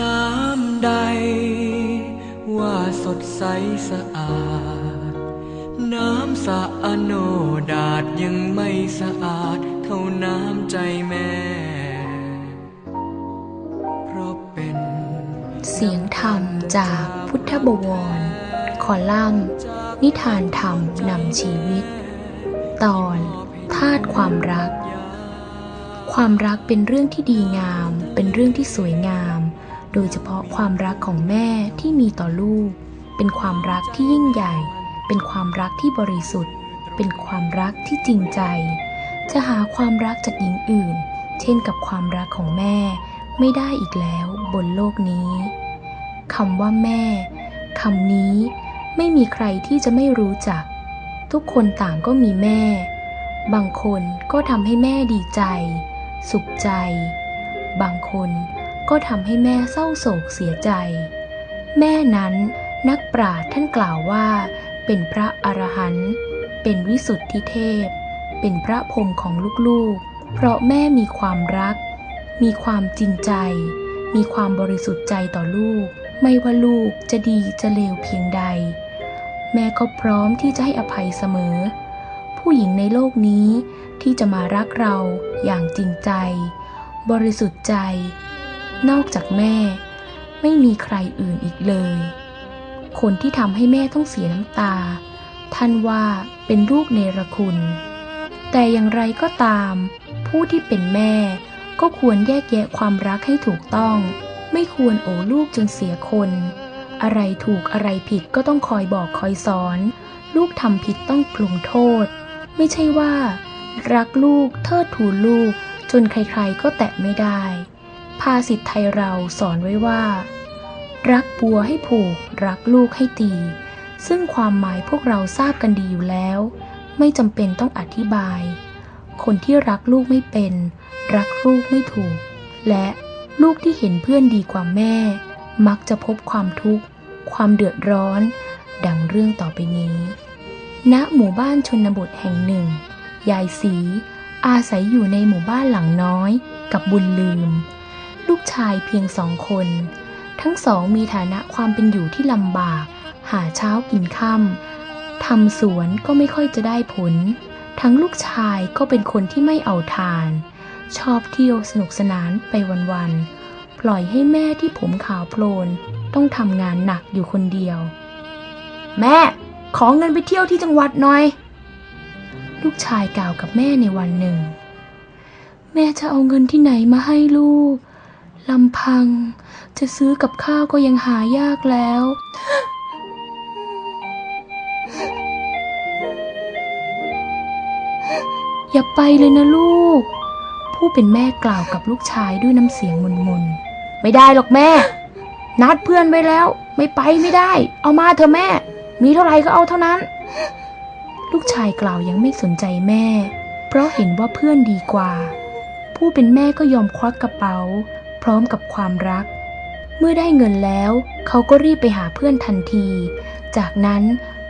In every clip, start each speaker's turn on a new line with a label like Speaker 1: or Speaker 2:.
Speaker 1: น้ำใด ว่าสดใสสะอาด น้ำสะอโนดาดยังไม่สะอาด เท่าน้ำใจแม่ เพราะเป็น
Speaker 2: เสียงธรรมจากพุทธบวร คอลัมน์ นิทานธรรมนำชีวิต ตอนธาตุความรัก ความรักเป็นเรื่องที่ดีงาม เป็นเรื่องที่สวยงาม โดยเฉพาะความรักของแม่ที่มีต่อลูก เป็นความรักที่ยิ่งใหญ่ เป็นความรักที่บริสุทธิ์ เป็นความรักที่จริงใจ จะหาความรักจากหญิงอื่น เช่นกับความรักของแม่ไม่ได้อีกแล้วบนโลกนี้คำว่าแม่คำนี้ไม่มีใครที่จะไม่รู้จัก ทุกคนต่างก็มีแม่ บางคนก็ทำให้แม่ดีใจ สุขใจ บางคน ก็ทำให้แม่เศร้าโศกเสียใจ แม่นั้นนักปราชญ์ท่านกล่าวว่า เป็นพระอรหันต์เป็นวิสุทธิเทพ เป็นพระพรมของลูกๆ เพราะแม่มีความรัก มีความจริงใจ มีความบริสุทธิ์ใจต่อลูก ไม่ว่าลูกจะดีจะเลวเพียงใด แม่ก็พร้อมที่จะให้อภัยเสมอ ผู้หญิงในโลกนี้ที่จะมารักเราอย่างจริงใจ บริสุทธิ์ใจ นอกจากแม่ ไม่มีใครอื่นอีกเลย คนที่ทำให้แม่ต้องเสียน้ำตา ท่านว่าเป็นลูกเนรคุณ แต่อย่างไรก็ตาม ผู้ที่เป็นแม่ก็ควรแยกแยะความรักให้ถูกต้อง ไม่ควรโอลูกจนเสียคน อะไรถูกอะไรผิดก็ต้องคอยบอกคอยสอน ลูกทำผิดต้องปรุงโทษ ไม่ใช่ว่า รักลูกเทิดทูนลูกจนใครๆก็แตะไม่ได้ ภาษิตไทยเราสอนไว้ว่า รักบัวให้ผูก รักลูกให้ตี ซึ่งความหมายพวกเราทราบกันดีอยู่แล้ว ไม่จำเป็นต้องอธิบาย คนที่รักลูกไม่เป็น รักลูกไม่ถูก และลูกที่เห็นเพื่อนดีกว่าแม่ มักจะพบความทุกข์ ความเดือดร้อน ดังเรื่องต่อไปนี้ ณ หมู่บ้านชนบทแห่งหนึ่ง ยายสี อาศัยอยู่ในหมู่บ้านหลังน้อย กับบุญลืม ชายเพียงสองคน ทั้งสองมีฐานะความเป็นอยู่ที่ลำบาก หาเช้ากินค่ำทำสวนก็ไม่ค่อยจะได้ผล ทั้งลูกชายก็เป็นคนที่ไม่เอาทาน ชอบเที่ยวสนุกสนานไปวันๆ ปล่อยให้แม่ที่ผมขาวโพลน ต้องทำงานหนักอยู่คนเดียว แม่ ขอเงินไปเที่ยวที่จังหวัดหน่อย ลูกชายกล่าวกับแม่ในวันหนึ่ง แม่จะเอาเงินที่ไหนมาให้ลูก ลำพัง จะซื้อกับข้าวก็ยังหายากแล้ว อย่าไปเลยนะลูก ผู้เป็นแม่กล่าวกับลูกชายด้วยน้ำเสียงมนๆไม่ได้หรอกแม่ นัดเพื่อนไว้แล้ว ไม่ไปไม่ได้ เอามาเถอะแม่ มีเท่าไหร่ก็เอาเท่านั้น ลูกชายกล่าวยังไม่สนใจแม่ เพราะเห็นว่าเพื่อนดีกว่า ผู้เป็นแม่ก็ยอมควักกระเป๋า ร้อมกับความรัก เมื่อได้เงินแล้ว เขาก็รีบไปหาเพื่อนทันที จากนั้น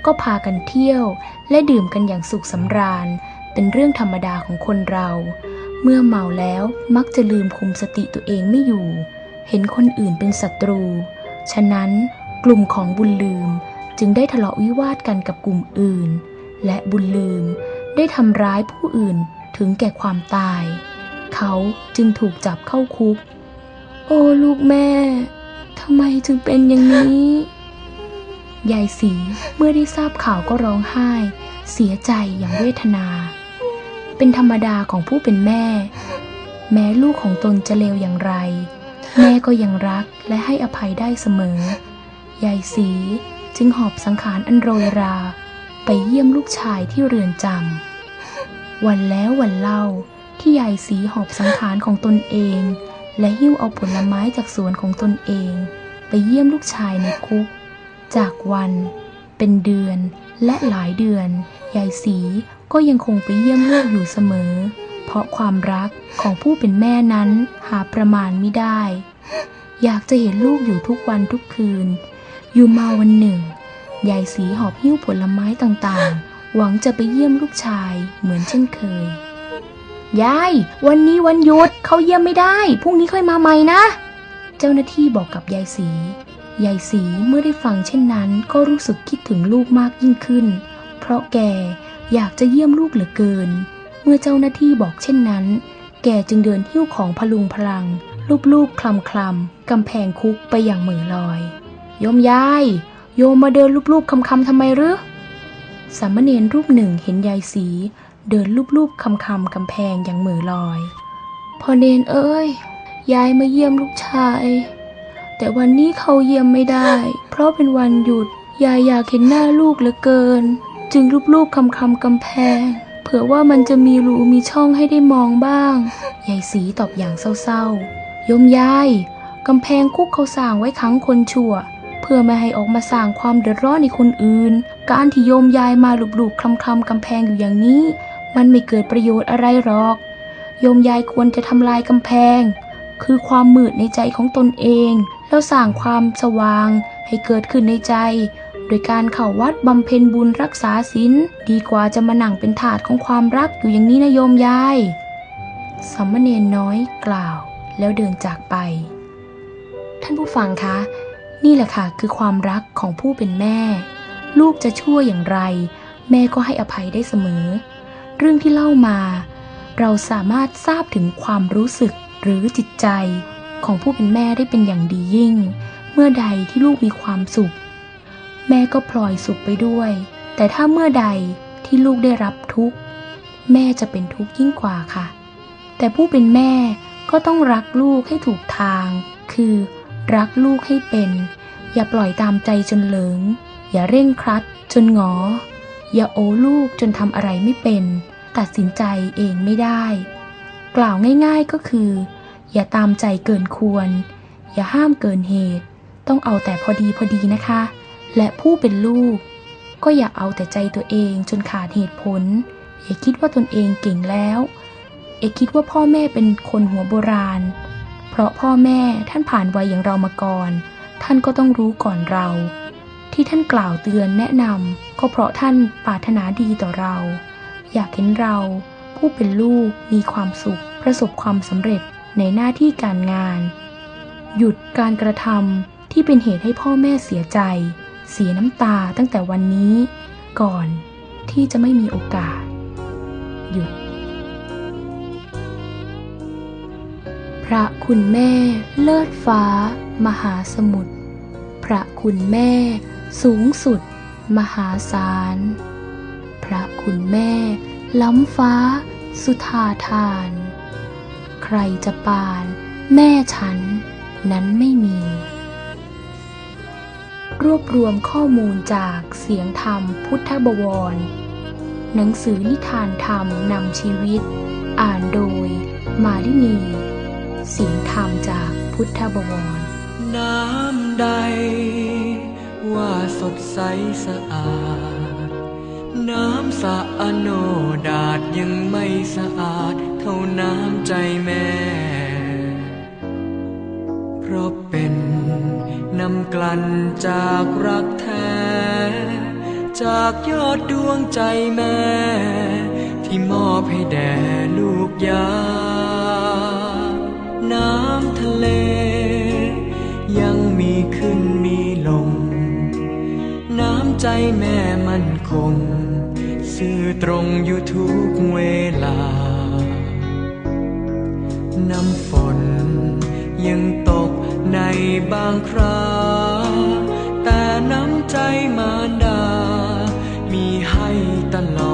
Speaker 2: ก็พากันเที่ยว และดื่มกันอย่างสุขสำราญ เป็นเรื่องธรรมดาของคนเรา เมื่อเมาแล้วมักจะลืมคุมสติตัวเองไม่อยู่ เห็นคนอื่นเป็นศัตรู ฉะนั้นกลุ่มของบุญลืมจึงได้ทะเลาะวิวาทกันกับกลุ่มอื่น และบุญลืมได้ทำร้ายผู้อื่นถึงแก่ความตาย เขาจึงถูกจับเข้าคุก โอ้ลูกแม่ทำไมจึงเป็นอย่างนี้ ยายสีเมื่อได้ทราบข่าวก็ร้องไห้ เสียใจอย่างเวทนา เป็นธรรมดาของผู้เป็นแม่ แม้ลูกของตนจะเลวอย่างไร แม่ก็ยังรักและให้อภัยได้เสมอ ยายสีจึงหอบสังขารอันโรยรา ไปเยี่ยมลูกชายที่เรือนจำวันแล้ววันเล่าที่ยายสีหอบสังขารของตนเอง และหิ้วเอาผลไม้จากสวนของตนเอง ไปเยี่ยมลูกชายในคุก จากวัน เป็นเดือนและหลายเดือนยายสีก็ยังคงไปเยี่ยมลูกอยู่เสมอ เพราะความรักของผู้เป็นแม่นั้นหาประมาณไม่ได้ อยากจะเห็นลูกอยู่ทุกวันทุกคืน อยู่มาวันหนึ่งยายสีหอบหิ้วผลไม้ต่างๆ หวังจะไปเยี่ยมลูกชายเหมือนเช่นเคย ยาย วันนี้วันหยุดเขาเยี่ยมไม่ได้ พรุ่งนี้ค่อยมาใหม่นะ เจ้าหน้าที่บอกกับยายสียายสีเมื่อได้ฟังเช่นนั้น ก็รู้สึกคิดถึงลูกมากยิ่งขึ้น เพราะแกอยากจะเยี่ยมลูกเหลือเกิน เมื่อเจ้าหน้าที่บอกเช่นนั้น แกจึงเดินหิ้วของพลุงพลัง ลูบๆคลำคลำกำแพงคุกไปอย่างเหมือลอย โยมยาย โยมมาเดินลูบๆคำคำๆทำไมหรือสามเณรรูปหนึ่งเห็นยายสี เดินลูบๆคำคำกำแพงอย่างเหมือลอย พอเนนเอ้ยยายมาเยี่ยมลูกชาย แต่วันนี้เขาเยี่ยมไม่ได้ เพราะเป็นวันหยุด ยายอยากเห็นหน้าลูกเหลือเกิน จึงรูปๆคำคำกำแพง เผื่อว่ามันจะมีรูมีช่องให้ได้มองบ้าง ยายสีตอบอย่างเศร้าๆโยมยายกำแพงคุกเขาสร้างไว้ขังคนชั่ว เพื่อไม่ให้ออกมาสร้างความเดือดร้อนในคนอื่น การที่โยมยายมาหลูบๆคลำๆกำแพงอยู่อย่างนี้ มันไม่เกิดประโยชน์อะไรหรอก โยมยายควรจะทำลายกำแพง คือความมืดในใจของตนเอง แล้วสร้างความสว่างให้เกิดขึ้นในใจ โดยการเข้าวัดบำเพ็ญบุญรักษาศีลดีกว่าจะมาหนั่งเป็นถาดของความรักอยู่อย่างนี้นะโยมยายสามเณรน้อยกล่าว แล้วเดินจากไป ท่านผู้ฟังคะ นี่แหละค่ะคือความรักของผู้เป็นแม่ ลูกจะชั่วอย่างไร แม่ก็ให้อภัยได้เสมอ เรื่องที่เล่ามา เราสามารถทราบถึงความรู้สึกหรือจิตใจของผู้เป็นแม่ได้เป็นอย่างดียิ่ง เมื่อใดที่ลูกมีความสุข แม่ก็พลอยสุขไปด้วย แต่ถ้าเมื่อใดที่ลูกได้รับทุกข์แม่จะเป็นทุกข์ยิ่งกว่าค่ะ แต่ผู้เป็นแม่ก็ต้องรักลูกให้ถูกทาง คือรักลูกให้เป็น อย่าปล่อยตามใจจนเหลิง อย่าเร่งครัดจนหงอ อย่าโอลูกจนทำอะไรไม่เป็น ตัดสินใจเองไม่ได้ กล่าวง่ายๆก็คือ อย่าตามใจเกินควร อย่าห้ามเกินเหตุ ต้องเอาแต่พอดีพอดีนะคะ และผู้เป็นลูก ก็อย่าเอาแต่ใจตัวเองจนขาดเหตุผล อย่าคิดว่าตนเองเก่งแล้ว เอกคิดว่าพ่อแม่เป็นคนหัวโบราณ เพราะพ่อแม่ท่านผ่านวัยอย่างเรามาก่อน ท่านก็ต้องรู้ก่อนเรา ที่ท่านกล่าวเตือนแนะนำก็เพราะท่านปรารถนาดีต่อเรา อยากเห็นเรา ผู้เป็นลูกมีความสุข ประสบความสำเร็จในหน้าที่การงาน หยุดการกระทำที่เป็นเหตุให้พ่อแม่เสียใจ เสียน้ำตาตั้งแต่วันนี้ ก่อนที่จะไม่มีโอกาส หยุด พระคุณแม่เลิศฟ้า มหาสมุทรพระคุณแม่ สูงสุด มหาศาล พระคุณแม่ ล้ำฟ้า สุธาทาน ใครจะปาน แม่ฉัน นั้นไม่มี รวบรวมข้อมูลจากเสียงธรรมพุทธบวร หนังสือนิทานธรรมนำชีวิต อ่านโดย มาลินีเสียงธรรมจากพุทธบวร
Speaker 1: น้ำใด ว่าสดใสสะอาด น้ำสะอาโนดาดยังไม่สะอาด เท่าน้ำใจแม่ เพราะเป็นน้ำกลั่นจากรักแท้ จากยอดดวงใจแม่ ที่มอบให้แด่ลูกยา น้ำทะเล ใจแม่มั่นคง ซื่อตรงอยู่ทุกเวลา น้ำฝนยังตกในบางคราแต่น้ำใจมารดา มีให้ตลอด